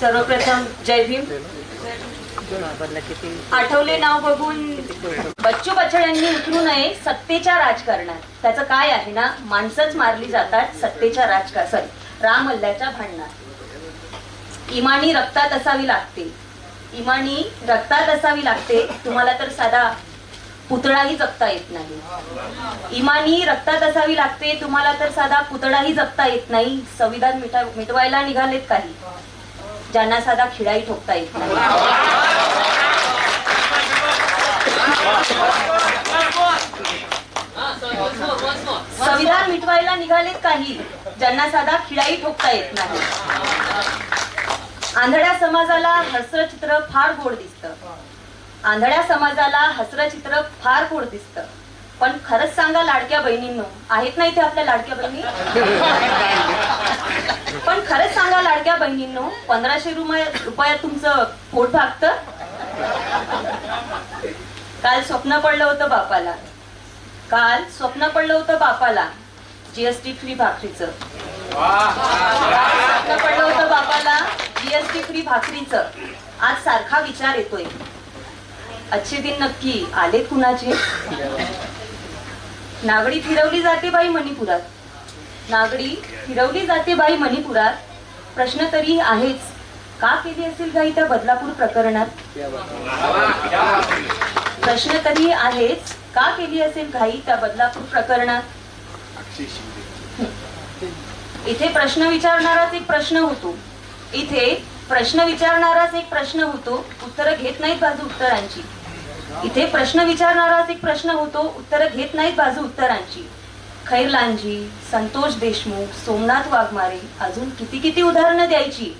सर्वप्रथम जय भीम. आठवले नाव बघून बच्चू बछड्यांनी उतरू नये सत्तेच्या राजकारणात. त्याचं काय आहे ना? माणसंच मारली जातात सत्तेच्या राजकार सॉरी राम अल्ल्याच्या भांडणात. इमानी रक्तात असावी लागते. इमानी रक्तात असावी लागते. तुम्हाला तर साधा पुतळाही जगता येत नाही. इमानी रक्तात असावी लागते तुम्हाला तर साधा पुतळाही जगता येत नाही. संविधान मिटा मिटवायला निघालेत काही. ज्यांना साधा खिळाही ठोकता येत नाही. संविधान मिटवायला निघालेत काही. ज्यांना साधा खिळाही ठोकता येत नाही. आंधळ्या समाजाला हसरं चित्र फार गोड दिसतं. आंधळ्या समाजाला हसरं चित्र फार गोड दिसत. पण खरंच सांगा लाडक्या बहिणींनो आहेत नाही ते आपल्या लाडक्या बहिणी? पण खरंच सांगा लाडक्या बहिणींनो पंधराशे रुपयात तुमचं पोट भागत? काल स्वप्न पडलं होतं बापाला. काल स्वप्न पडलं होतं बापाला जीएसटी फ्री भाकरीचं. स्वप्न पडलं होतं बापाला जीएसटी फ्री भाकरीचं. आज सारखा विचार येतोय. अच्छे दिन नक्की आले कुणाचे? नागडी फिरवली जाते बाई मणिपुरात. नागडी फिरवली जाते बाई मणिपुरात. प्रश्न तरी आहेच. का केली असेल गाई त्या बदलापूर प्रकरणात? प्रश्न तरी आहेच. का केली असेल घाई त्या बदलापूर प्रकरणात? इथे प्रश्न विचारणाराच एक प्रश्न होतो. इथे प्रश्न विचारणाराच एक प्रश्न होतो. उत्तरं घेत नाहीत बाजू उत्तरांची. इथे प्रश्न विचारणाराच एक प्रश्न होतो. उत्तर घेत नाहीत बाजू उत्तरांची. खैरलांजी संतोष देशमुख सोमनाथ वाघमारे अजून किती किती उदाहरणं द्यायची?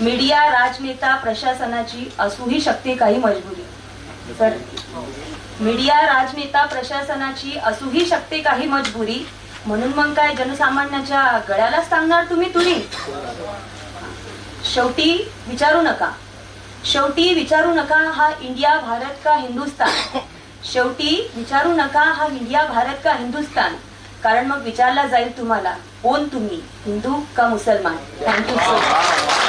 मीडिया राजनेता प्रशासनाची असूही शकते काही मजबुरी सर मीडिया राजनेता प्रशासनाची असूही शकते काही मजबुरी म्हणून मग काय जनसामान्याच्या गळ्यालाच सांगणार तुम्ही तुरी शेवटी विचारू नका. शेवटी विचारू नका हा इंडिया भारत का हिंदुस्तान? शेवटी विचारू नका हा इंडिया भारत का हिंदुस्तान? कारण मग विचारला जाईल तुम्हाला कोण तुम्ही हिंदू का मुसलमान? Thank you so much